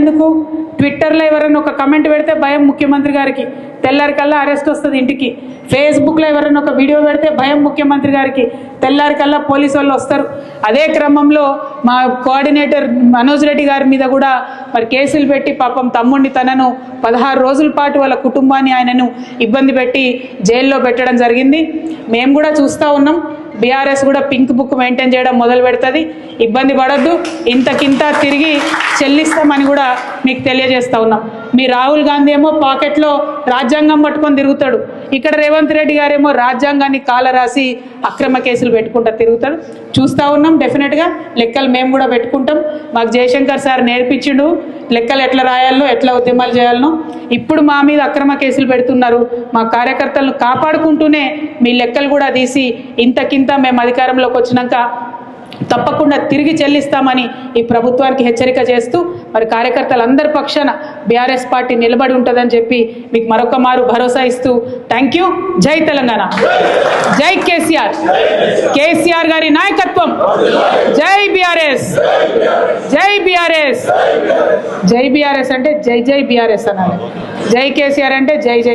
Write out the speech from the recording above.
ఎందుకు? ట్విట్టర్లో ఎవరైనా ఒక కమెంట్ పెడితే భయం ముఖ్యమంత్రి గారికి. తెల్లారికల్లా అరెస్ట్ వస్తుంది ఇంటికి. ఫేస్బుక్లో ఎవరైనా ఒక వీడియో పెడితే భయం ముఖ్యమంత్రి గారికి. తెల్లారికల్లా పోలీసు వాళ్ళు వస్తారు. అదే క్రమంలో మా కోఆర్డినేటర్ మనోజ్ రెడ్డి గారి మీద కూడా మరి కేసులు పెట్టి పాపం తమ్ముడిని తనను పదహారు రోజుల పాటు వాళ్ళ కుటుంబాన్ని ఆయనను ఇబ్బంది పెట్టి జైల్లో పెట్టడం జరిగింది. మేము కూడా చూస్తూ ఉన్నాం. బీఆర్ఎస్ కూడా పింక్ బుక్ మెయింటైన్ చేయడం మొదలు పెడుతుంది. ఇబ్బంది పడద్దు. ఇంతకింత తిరిగి చెల్లిస్తామని కూడా మీకు తెలియజేస్తా ఉన్నాం. మీ రాహుల్ గాంధీ ఏమో పాకెట్లో రాజ్యాంగం పట్టుకొని తిరుగుతాడు. ఇక్కడ రేవంత్ రెడ్డి గారేమో రాజ్యాంగాన్ని కాల రాసి అక్రమ కేసులు పెట్టుకుంటా తిరుగుతాడు. చూస్తూ ఉన్నాం డెఫినెట్గా లెక్కలు మేము కూడా పెట్టుకుంటాం. మాకు జయశంకర్ సార్ నేర్పించిండు. లెక్కలు ఎట్లా రాయాలనో ఎట్లా ఉద్యమాలు చేయాలనో ఇప్పుడు మా మీద అక్రమ కేసులు పెడుతున్నారు. మా కార్యకర్తలను కాపాడుకుంటూనే మీ లెక్కలు కూడా తీసి ఇంతకింత మేము అధికారంలోకి వచ్చినాక తప్పకుండా తిరిగి చెల్లిస్తామని ఈ ప్రభుత్వానికి హెచ్చరిక చేస్తూ మరి కార్యకర్తలందరి పక్షాన బీఆర్ఎస్ పార్టీ నిలబడి ఉంటుందని చెప్పి మీకు మరొక మారు భరోసా ఇస్తూ థ్యాంక్ యూ. జై తెలంగాణ. జై కేసీఆర్. కేసీఆర్ గారి నాయకత్వం. జై బీఆర్ఎస్. బీఆర్ఎస్. జై బీఆర్ఎస్ అంటే జై జై బీఆర్ఎస్ అనాలి. జై కేసీఆర్ అంటే జై జై